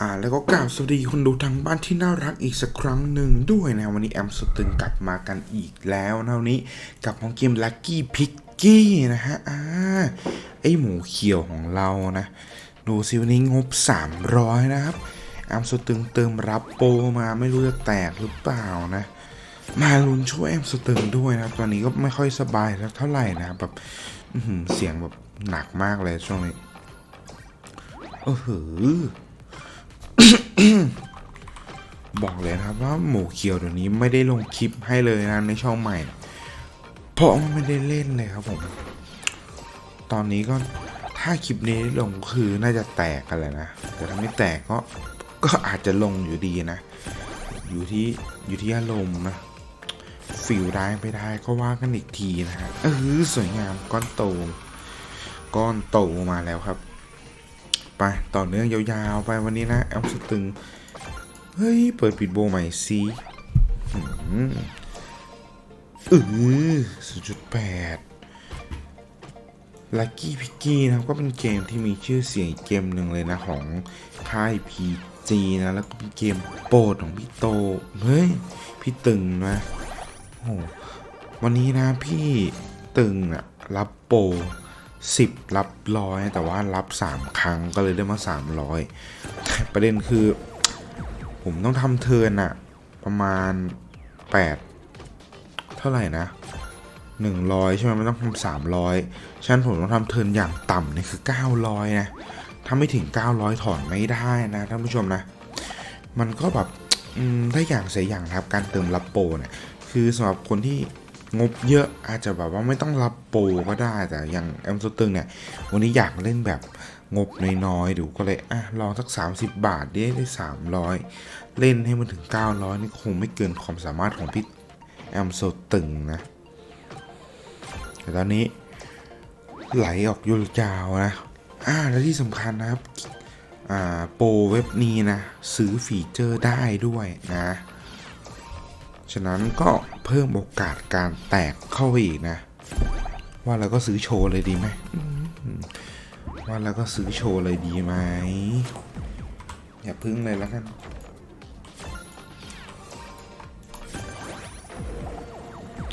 อ่าแล้วก็กล่าวสวัสดีคนดูทางบ้านที่น่ารักอีกสักครั้งหนึ่งด้วยนะวันนี้แอมสตึงกลับมากันอีกแล้วนะวันนี้กับของเกม Lucky p i c k y นะฮะอ่าไอหมูเขียวของเรานะ ดูสิวันนี้งบ 300 นะครับแอมสตึงเติมรับโปรมาไม่รู้จะแตกหรือเปล่านะ มาลุ้นช่วยแอมสตึงด้วยนะตอนนี้ก็ไม่ค่อยสบายสักเท่าไหร่นะแบบเสียงแบบหนักมากเลยช่วงนี้โอ้โห บอกเลยนะครับว่าหมูเขียวเดี๋ยวนี้ไม่ได้ลงคลิปให้เลยนะในช่องใหม่ เพราะว่าไม่ได้เล่นเลยครับผม ตอนนี้ก็ถ้าคลิปนี้ลงคือน่าจะแตกกันแหละนะแต่ถ้าไม่แตกก็ก็อาจจะลงอยู่ดีนะ อยู่ที่อยู่ที่อารมณ์นะฟิลได้ไม่ได้ก็ว่ากันอีกทีนะฮะเออสวยงามก้อนโตก้อนโตมาแล้วครับ ไปต่อเนื่องยาวๆ ไปวันนี้นะแอมสตึง เฮ้ย เปิดปิดโบใหม่สิเออศูนย์จุดแปดลัคกี้พิกกี้นะครับก็เป็นเกมที่มีชื่อเสียงเกมหนึ่งเลยนะ ของค่าย PG นะ แล้วก็เป็นเกมโปรดของพี่โต เฮ้ย พี่ตึงนะโอ้วันนี้นะพี่ตึงอะรับโปร สิบรับร้อยแต่ว่ารับสามครั้งก็เลยได้มาสามร้อยประเด็นคือ ผมต้องทำเทินอะประมาณแปดเท่าไหร่นะหนึ่งร้อยใช่ไหมมันต้องทำสามร้อยฉะนั้นผมต้องทำเทินอย่างต่ำเนี่ยคือเก้าร้อยนะ ถ้าไม่ถึงเก้าร้อยถอนไม่ได้นะท่านผู้ชมนะ มันก็แบบได้อย่างเสียอย่างครับการเติมรับโปรเนี่ยคือสำหรับคนที่ งบเยอะอาจจะแบบว่าไม่ต้องรับโปรก็ได้แต่อย่างแอมโซตึงเนี่ย วันนี้อยากเล่นแบบงบน้อยๆดูก็เลยอะลองสัก 30 บาทได้ได้ 300 เล่นให้มันถึง 900 นี่คงไม่เกินความสามารถของพี่แอมโซตึงนะ แต่ตอนนี้ไหลออกยาวนะ อ่าและที่สำคัญนะครับ อ่า โปรเว็บนี้นะ ซื้อฟีเจอร์ได้ด้วยนะะนั้นก็เพิ่มโอกาสการแตกเข้าไปอีกนะ ว่าเราก็ซื้อโชว์เลยดีไหมอืมว่าเราก็ซื้อโชว์เลยดีไหมอย่าพึ่งเลยแล้วกัน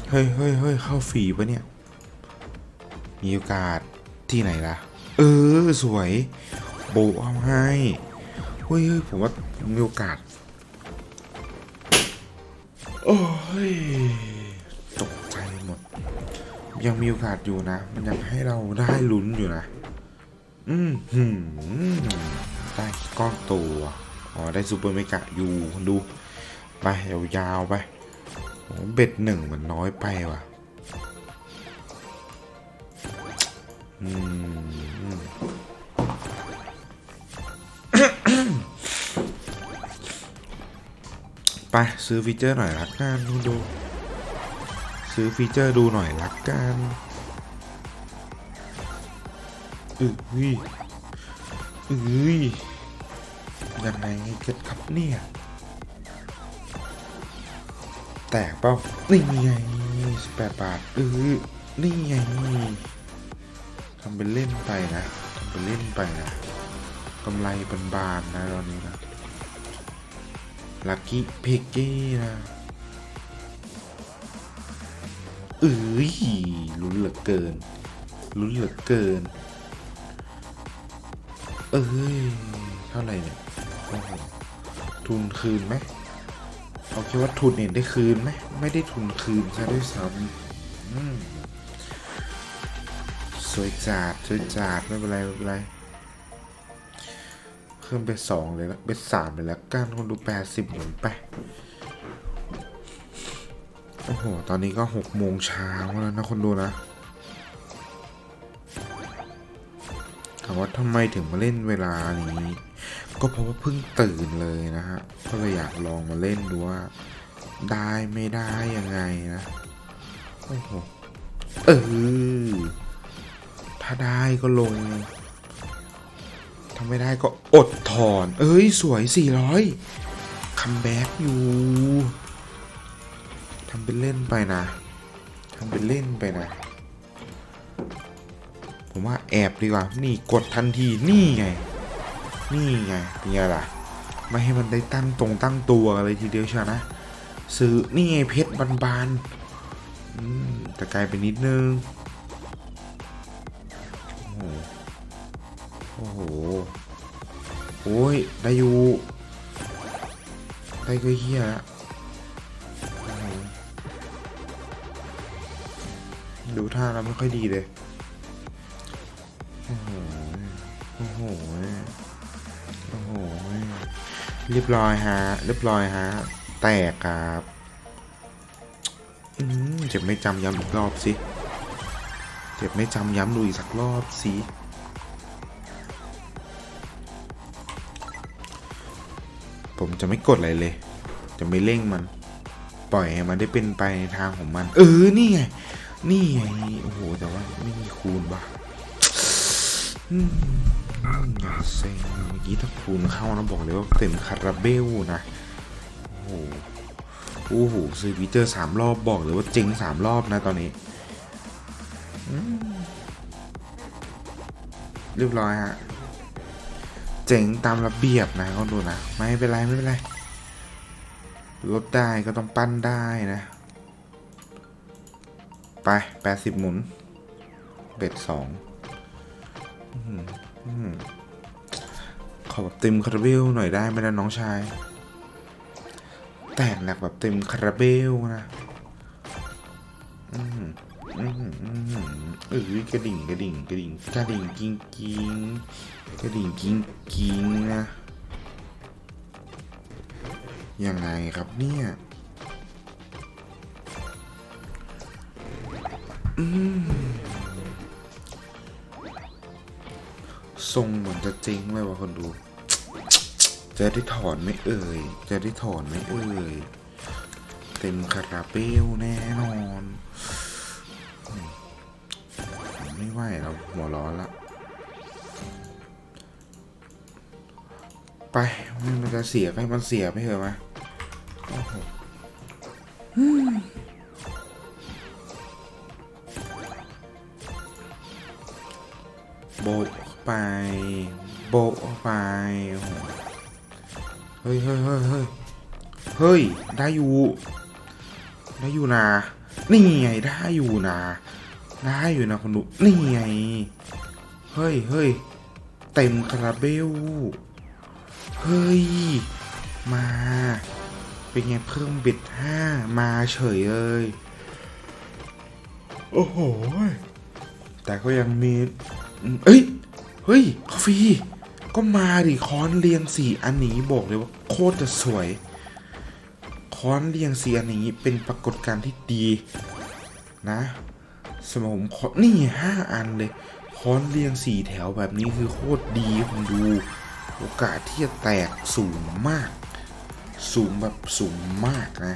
เฮ้ยเฮ้ยเฮ้ยเข้าฟรีปะเนี่ย มีโอกาสที่ไหนล่ะ เออ สวย โบะเอาให้ เฮ้ยเฮ้ยผมว่ามีโอกาส โอ้ยตกใจหมด ยังมีโอกาสอยู่นะ มันยังให้เราได้ลุ้นอยู่นะ อืมหืมได้ก้อนตัว อ๋อ ได้ซูเปอร์เมกะอยู่คุณดู ไปยาวๆไปเบ็ดหนึ่งมันน้อยไปว่ะ อืม ไปซื้อฟีเจอร์หน่อยละกันคุณดู ซื้อฟีเจอร์ดูหน่อยละกันอืออุ้ยอุ้ยยังไงเกิดครับเนี่ย แตกเปล่านี่ไงสิบแปดบาทเออนี่ไงทำเป็นเล่นไปนะทำเป็นเล่นไปนะกำไรเป็นบานๆนะตอนนี้นะ ลักกี้เพกกี้นะเอ้ยลุ้นเหลือเกินลุ้นเหลือเกิน เอ้ย เท่าไหร่เนี่ยทุนคืนไหมเอาคิดว่าทุนเนี่ยได้คืนไหมไม่ได้ทุนคืนซะด้วยซ้ำอืมสวยจัดสวยจัดไม่เป็นไรไม่เป็นไร พิ่มไปสองเลยล้วเป็นสามเลยแล้วกันคนดูแปดสิบหมุนไปโอ้โห ตอนนี้ก็หกโมงเช้าแล้วนะคนดูนะถามว่าทำไมถึงมาเล่นเวลานี้ ก็เพราะว่าเพิ่งตื่นเลยนะฮะก็เลยอยากลองมาเล่นดูว่า ได้ไม่ได้ยังไงนะ โอ้โห เออ ถ้าได้ก็ลง ทำไม่ได้ก็อดถอน เอ้ยสวย 400คัมแบ็กอยู่ทำเป็นเล่นไปนะทำเป็นเล่นไปนะ ผมว่าแอบดีกว่า นี่กดทันทีนี่ไง นี่ไงเป็นไงล่ะ ไม่ให้มันได้ตั้งตรงตั้งตัวอะไรทีเดียวเชียวนะ ซื้อนี่ไงเพชรบานๆแต่ไกลไปนิดนึงโอ้โห โอ้ย ได้อยู่ได้ก็เฮียละดูท่าแล้วไม่ค่อยดีเลย โอ้โห โอ้โห โอ้โห เรียบร้อยฮะ เรียบร้อยฮะ แตกครับอืมเจ็บไม่จำย้ำอีกรอบสิ เจ็บไม่จำย้ำดูอีกสักรอบสิ จะไม่กดอะไรเลย จะไม่เร่งมัน ปล่อยให้มันได้เป็นไปในทางของมัน เออ นี่ไง นี่ไง โอ้โห แต่ว่าไม่มีคูณบ้าอืมอย่าเซ็งเมื่อกี้ถ้าคูณเข้านะบอกเลยว่าเต็มคาราเบลนะ โอ้โห โอ้โหซื้อวิเตอร์สามรอบบอกเลยว่าเจ๊งสามรอบนะตอนนี้เรียบร้อยฮะ เจ๋งตามระเบียบนะก็ดูนะ ไม่เป็นไรไม่เป็นไรลดได้ก็ต้องปั้นได้นะ ไปแปดสิบหมุน เบ็ดสองขอแบบเต็มคาราเบลหน่อยได้ไหมนะน้องชาย แตกหนักแบบเต็มคาราเบลนะ อือหื อือหืออื้อหือเออกระดิ่งกระดิ่งกระดิ่งกระดิ่งกิ้งกิ้งกระดิ่งกิ้งกิ้งนะยังไงครับเนี่ยทรงเหมือนจะเจ๊งเลยว่ะคนดู จะได้ถอนไม่เอ่ย จะได้ถอนไม่เอ่ย เต็มคาราเบลแน่นอน ไม่ไหวแล้วหัวร้อนละ ไปมันจะเสียก็ให้มันเสียไปเถอะมาโอ้โหมโบไป โบไป เฮ้ยเฮ้ยเฮ้ยเฮ้ยเฮ้ย ได้อยู่ ได้อยู่นะ นี่ไงได้อยู่นะ ได้อยู่นะคนดูนี่ไง เฮ้ยเฮ้ยเต็มคาราเบล เฮ้ย มา เป็นไงเพิ่มบ็ดห้ามาเฉยเลย โอ้โห แต่ก็ยังมี เอ้ย เฮ้ยคอฟฟี่ก็มาดิค้อนเรียงสี่อันนี้บอกเลยว่าโคตรจะสวย ค้อนเรียงสี่อันนี้เป็นปรากฏการณ์ที่ดีนะ สมองขอนี่ห้าอันเลยค้อนเรียงสี่แถวแบบนี้คือโคตรดีคุณดู โอกาสที่จะแตกสูงมาก สูงแบบสูงมากนะ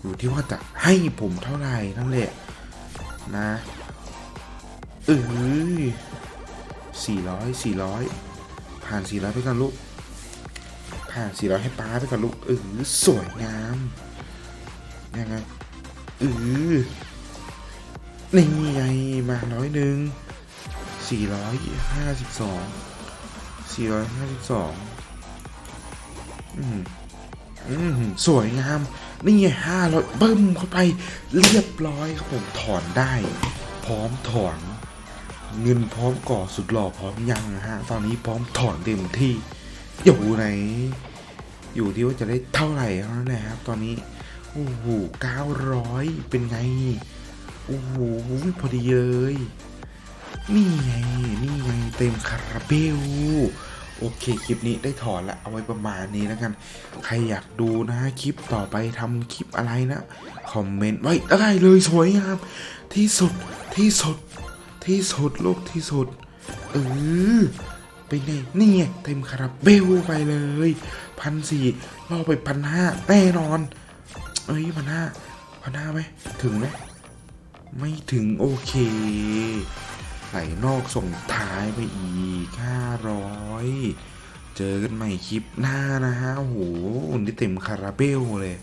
อยู่ที่ว่าจะให้ผมเท่าไหร่นั่นแหละนะเออสี่ร้อยสี่ร้อยผ่านสี่ร้อยไปกันลูก ผ่านสี่ร้อยให้ป้าไปกันลูกเออสวยงามยังไงเออ นี่ไงมาร้อยหนึ่งสี่ร้อยห้าสิบสองสี่ร้อยห้าสิบสองอืมอืมสวยงาม นี่ไงห้าร้อยเบิ้มเข้าไปเรียบร้อยครับผมถอนได้ พร้อมถอนเงินพร้อมก่อสุดหล่อพร้อมยังนะฮะ ตอนนี้พร้อมถอนเต็มที่ อยู่ไหน อยู่ที่ว่าจะได้เท่าไหร่เท่านั้นแหละครับ ตอนนี้ โอ้โหเก้าร้อยเป็นไง โอ้โหพอดีเลย นี่ไง นี่ไงเต็มคาราเบล โอเค คลิปนี้ได้ถอนละเอาไว้ประมาณนี้แล้วกัน ใครอยากดูนะคลิปต่อไปทำคลิปอะไรนะ คอมเมนต์ไว้ได้เลยสวยงาม ที่สุด ที่สุด ที่สุดโลกที่สุด เออเป็นไงนี่ไงเต็มคาราเบลไปเลยพันสี่ล่อไปพันห้าแน่นอน เอ้ยพันห้าพันห้าไหมถึงไหม ไม่ถึงโอเค ไหลนอกส่งท้ายไปอีกห้าร้อยเจอกันใหม่คลิปหน้านะฮะโอ้โหนี่เต็มคาราเบลเลย